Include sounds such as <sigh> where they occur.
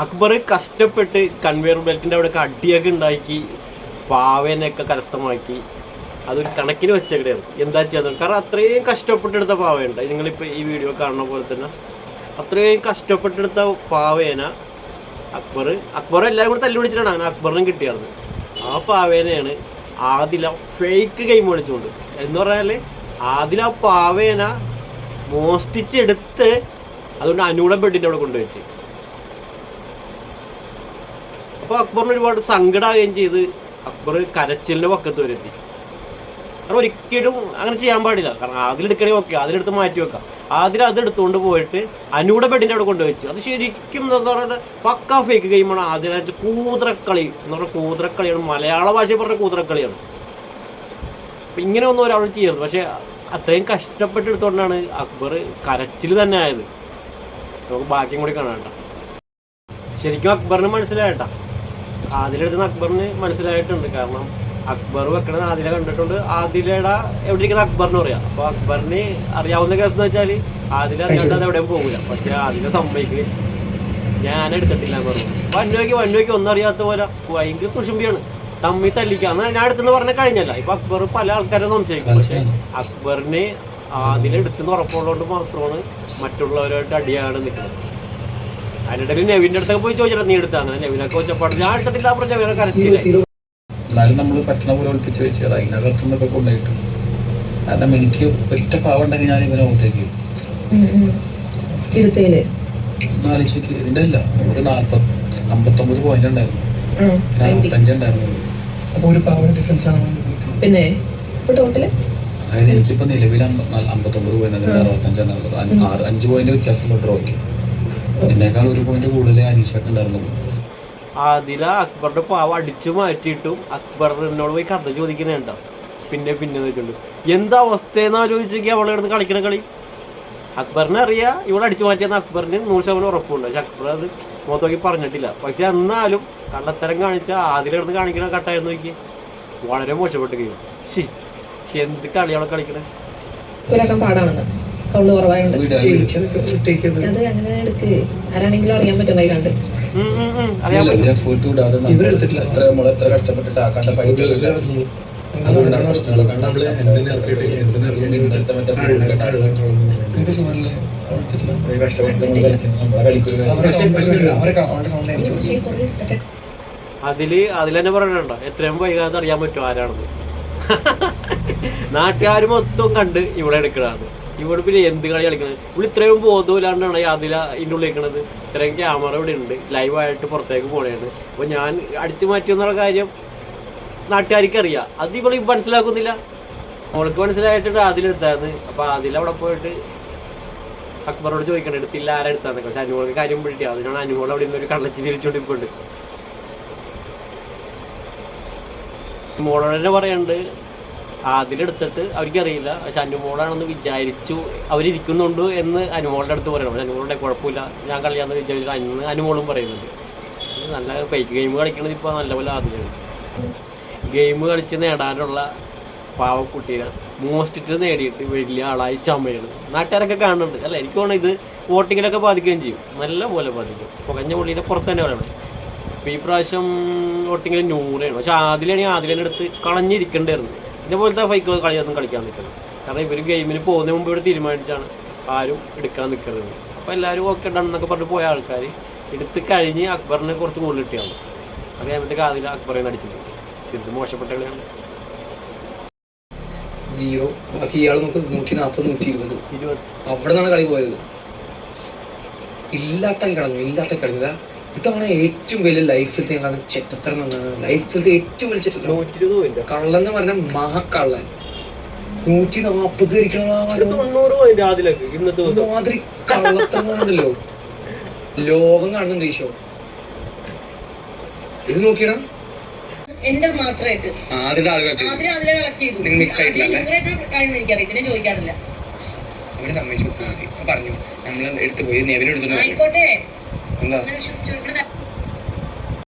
അക്ബർ കഷ്ടപ്പെട്ട് കൺവെയർ ബെൽറ്റിന്റെ അവിടെ അടിയൊക്കെ ഉണ്ടാക്കി പാവേനെയൊക്കെ കരസ്ഥമാക്കി. അതൊരു കണക്കിന് വെച്ചേക്കടെയാണ് എന്താ ചെയ്യുന്നത് കാരണം അത്രയും കഷ്ടപ്പെട്ടെടുത്ത പാവയുണ്ട്. നിങ്ങളിപ്പോൾ ഈ വീഡിയോ കാണുന്ന പോലെ തന്നെ അത്രയും കഷ്ടപ്പെട്ടെടുത്ത പാവേന അക്ബർ അക്ബർ എല്ലാവരും കൂടെ തല്ലി പിടിച്ചിട്ടാണ് അങ്ങനെ അക്ബറിനും കിട്ടിയത് ആ പാവേനയാണ് ആദില ഫേക്ക് ഗെയിം കളിച്ചുകൊണ്ട് എന്ന് പറഞ്ഞാൽ ആദില പാവേന മോഷ്ടിച്ചെടുത്ത് അതുകൊണ്ട് അനുകൂല ബെഡിന്റെ അവിടെ കൊണ്ടുവച്ച്. അപ്പോൾ അക്ബറിന് ഒരുപാട് സങ്കടമാകുകയും ചെയ്ത് അക്ബർ കരച്ചിലിന്റെ പക്കത്ത് വരെ എത്തി. കാരണം ഒരിക്കലും അങ്ങനെ ചെയ്യാൻ പാടില്ല. കാരണം അതിലെടുക്കണേ ഓക്കെ അതിലെടുത്ത് മാറ്റി വെക്കാം. അതിൽ അത് എടുത്തുകൊണ്ട് പോയിട്ട് അനൂടെ ബെഡിന്റെ അവിടെ കൊണ്ടുവച്ചു. അത് ശരിക്കും എന്താ പറയുക പക്ക ഫേക്ക് ഗെയിമാണ് അതിനകത്ത് കൂതറക്കളി എന്ന് പറഞ്ഞാൽ കൂതറക്കളിയാണ്. മലയാള ഭാഷയിൽ പറഞ്ഞ കൂതറക്കളിയാണ്. അപ്പം ഇങ്ങനെ ഒന്നും ഒരാൾ ചെയ്യരുത്. പക്ഷേ അത്രയും കഷ്ടപ്പെട്ടെടുത്തോണ്ടാണ് അക്ബർ കരച്ചിൽ തന്നെ ആയത്. നമുക്ക് ബാക്കിയും കൂടി കാണാം ശരിക്കും അക്ബറിന് മനസ്സിലായിട്ടാ. ആദിലെടുത്തുന്ന അക്ബറിന് മനസ്സിലായിട്ടുണ്ട്. കാരണം അക്ബർ വെക്കണത് ആദില കണ്ടിട്ടുണ്ട്. ആദിലയുടെ എവിടെ ഇരിക്കുന്ന അക്ബറിന് പറയാം. അപ്പൊ അക്ബറിന് അറിയാവുന്ന കേസ് എന്ന് വെച്ചാൽ ആദില അറിയാണ്ട് അത് എവിടെയും പോകില്ല പക്ഷെ ആദില സമ്മതിക്ക് ഞാൻ എടുത്തിട്ടില്ല പറഞ്ഞു. വന്നോയ്ക്ക് വന്നോയ്ക്ക് ഒന്നും അറിയാത്ത പോലെ ഭയങ്കര കുശുംബിയാണ് തമ്മി തല്ലിക്കുക എന്നാൽ ഞാൻ എടുത്തെന്ന് പറഞ്ഞ കഴിഞ്ഞല്ല. ഇപ്പൊ അക്ബർ പല ആൾക്കാരെ സംശയിക്കും. പക്ഷെ അക്ബറിന് അതിലെടുത്തെന്ന് ഉറപ്പുള്ളതുകൊണ്ട് മാത്രമാണ് മറ്റുള്ളവരുമായിട്ട് അടിയാണ് നിൽക്കുന്നത്. അതിനിടയിൽ നെവിന്റെ അടുത്തൊക്കെ പോയി ചോദിച്ചിട്ട് നീ എടുത്താ അങ്ങനെ നെവിനൊക്കെ വെച്ചപ്പാട് ഞാൻ എടുത്തിട്ടില്ല പറഞ്ഞ നെവിനെ കരച്ചില്ല എന്നാലും നമ്മൾ പറ്റണ പോലെ ഒളിപ്പിച്ച് വെച്ച് അതിനകത്തു നിന്നൊക്കെ കൊണ്ടുപോയിട്ട് കാരണം എനിക്ക് ഒറ്റ പാവം ഉണ്ടെങ്കിൽ ഞാൻ ഇവനെ എടുത്തേൽ ആലോചിക്ക് ഇതിന്റെ അല്ല നമുക്ക് അമ്പത്തൊമ്പത് പോയിന്റ് ഉണ്ടായിരുന്നു. അപ്പോൾ ഒരു ഡിഫറൻസ് ആണ്. പിന്നെ? ഇപ്പൊ ടോട്ടൽ അതായത് എനിക്കിപ്പോ നിലവിൽ അമ്പ- നാല്- അമ്പത്തൊമ്പത് പോയിന്റ് അറുപത്തഞ്ചാണ് അഞ്ച് പോയിന്റ് വ്യത്യാസമുള്ള ഡ്രോയ്ക്ക് എന്നേക്കാൾ ഒരു പോയിന്റ് കൂടുതൽ അനീഷൊക്കെ ഉണ്ടായിരുന്നു അതില അക്ബറിന്റെ പാവ അടിച്ചു മാറ്റിയിട്ടും അക്ബറിനോട് പോയി കഥ ചോദിക്കുന്നുണ്ടോ? പിന്നെ പിന്നെ വെച്ചിട്ടുണ്ട് എന്താ അവസ്ഥയെന്നാ ചോദിച്ചെങ്കിൽ അവളെ കിടന്ന് കളിക്കണ കളി? അക്ബറിനെ അറിയാ ഇവിടെ അടിച്ചു മാറ്റിയെന്ന് അക്ബറിന് നൂറ് ശതമാനം ഉറപ്പുണ്ട്. പക്ഷെ അക്ബർ അത് മുഖത്തോക്കി പറഞ്ഞിട്ടില്ല. പക്ഷെ എന്നാലും കള്ളത്തരം കാണിച്ച ആദ്യം കിടന്ന് കാണിക്കണ കട്ടായെന്ന് നോക്കി. വളരെ മോശപ്പെട്ട് കഴിയും. എന്ത് കളിയാണ് കളിക്കണേ? പാടാണെന്ന്. കൗണ്ട് കുറവായുണ്ട് അത് അങ്ങനെ എടുക്ക്. ആരാണെങ്കിലും അറിയാൻ പറ്റും കണ്ട് അതുകൊണ്ടാണ് കാരണം നമ്മൾ മറ്റേ അതിൽ അതിൽ തന്നെ പറയണുണ്ടോ എത്രയും വൈകാതെ അറിയാൻ പറ്റും ആരാണെന്ന്. <laughs> നാട്ടുകാർ മൊത്തം കണ്ട് ഇവിടെ എടുക്കണത് ഇവിടെ പിന്നെ എന്ത് കളി കളിക്കണത്? ഇവിടെ ഇത്രയും ബോധമില്ലാണ്ടാണ് അതില ഇതിന്റെ ഉള്ളിൽ നിൽക്കണത് ഇത്രയും ക്യാമറ ഇവിടെ ഉണ്ട്. ലൈവായിട്ട് പുറത്തേക്ക് പോണേണ്ട് അപ്പോൾ ഞാൻ അടിച്ചു മാറ്റി എന്നുള്ള കാര്യം നാട്ടുകാർക്ക് അറിയാം അത് ഇവിടെ മനസ്സിലാക്കുന്നില്ല. അവൾക്ക് മനസ്സിലായിട്ടുണ്ട് അതിലെടുത്താന്ന് അപ്പോൾ അതിലവിടെ പോയിട്ട് അക്ബറോട് ചോദിക്കണം എടുത്തില്ല ആരാ എടുത്താന്ന് പക്ഷെ അനുമോൾക്ക് കാര്യം പിടിക്കുക അതിനാണ് അനുമോൾ അവിടെ നിന്ന് ഒരു കള്ളച്ചി തിരിച്ചോണ്ടിപ്പോണ്ട് മോളോട് തന്നെ പറയുന്നുണ്ട് അതിലെടുത്തിട്ട് അവർക്കറിയില്ല. പക്ഷെ അനുമോളാണെന്ന് വിചാരിച്ചു അവരിരിക്കുന്നുണ്ട് എന്ന് അനുമോളുടെ അടുത്ത് പറയണം. പക്ഷെ അനുമോളുടെ കുഴപ്പമില്ല. ഞാൻ കളിയാന്ന് വിചാരിച്ചു അന്ന് അനുമോളും പറയുന്നുണ്ട്. നല്ല പൈക്ക് ഗെയിം കളിക്കണത് ഇപ്പോൾ നല്ലപോലെ ആദ്യമാണ് ഗെയിം കളിച്ച് നേടാനുള്ള പാവക്കുട്ടീനെ മോസ്റ്റിറ്റ് നേടിയിട്ട് വലിയ ആളായി ചമയാണ്. നാട്ടുകാരൊക്കെ കാണുന്നുണ്ട്. അല്ല എനിക്ക് തോന്നുന്നു ഇത് വോട്ടിങ്ങിലൊക്കെ ബാധിക്കുകയും ചെയ്യും. നല്ല പോലെ ബാധിക്കും. പുകഞ്ഞ പുള്ളീനെ പുറത്ത് തന്നെ പറയണം അപ്പോൾ ഈ പ്രാവശ്യം വോട്ടിങ്ങിൽ നൂറാണ്. പക്ഷെ ആദിലാണെങ്കിൽ ആദ്യം എടുത്ത് കളഞ്ഞിരിക്കേണ്ടായിരുന്നു ഇതിനെ പോലത്തെ ഫൈക്ക് കളിയൊന്നും കളിക്കാൻ നിൽക്കണം കാരണം ഇവർ ഗെയിമിന് പോകുന്ന മുമ്പ് ഇവിടെ തീരുമാനിച്ചാണ് ആരും എടുക്കാൻ നിൽക്കരുത് അപ്പോൾ എല്ലാവരും ഓക്കെ ഡണെന്നൊക്കെ പറഞ്ഞ് പോയ ആൾക്കാർ എടുത്ത് കഴിഞ്ഞ് അക്ബറിനെ കുറച്ച് കൂടുതൽ കിട്ടിയാണ് അത് കഴിഞ്ഞിട്ട് കാതിൽ അക്ബറിനെ നടിച്ചിട്ടുണ്ട്. ഇത് മോശപ്പെട്ട കളിയാണ്. സീറോ ബാക്കി ഇയാൾ നമുക്ക് നൂറ്റി നാൽപ്പത് നൂറ്റി ഇരുപത്. അവിടെ നിന്നാണ് കളി പോയത്. ഇല്ലാത്ത കളഞ്ഞു ഇല്ലാത്ത കളഞ്ഞു ഇതാണ് ഏറ്റവും വലിയ ലൈഫിൽ ഞങ്ങളാണ് ചെറ്റത്തരം എന്നാണ് ലൈഫിലത്തെ ഏറ്റവും വലിയ ചരിത്രം. കള്ളൻ എന്ന് പറഞ്ഞ മഹാകള്ളൻ. നൂറ്റി നാപ്പത് മാതിരി കള്ളത്തരമാണല്ലോ. ലോകം കാണുന്നുണ്ട് ഈ ഷോ ഇത് നോക്കിയടാ. എന്റെ മാത്രമായിട്ട്. കളക്ട് ചെയ്തു. mix ആയിട്ടില്ല കാര്യം എനിക്കറിയാം ഇതിനെ ചോദിക്കാറില്ല. അവർ സമ്മതിച്ചു. പറഞ്ഞു. നമ്മൾ എടുത്തു പോയി. നെവിനെടുത്തു ആയിക്കോട്ടെ. എന്താ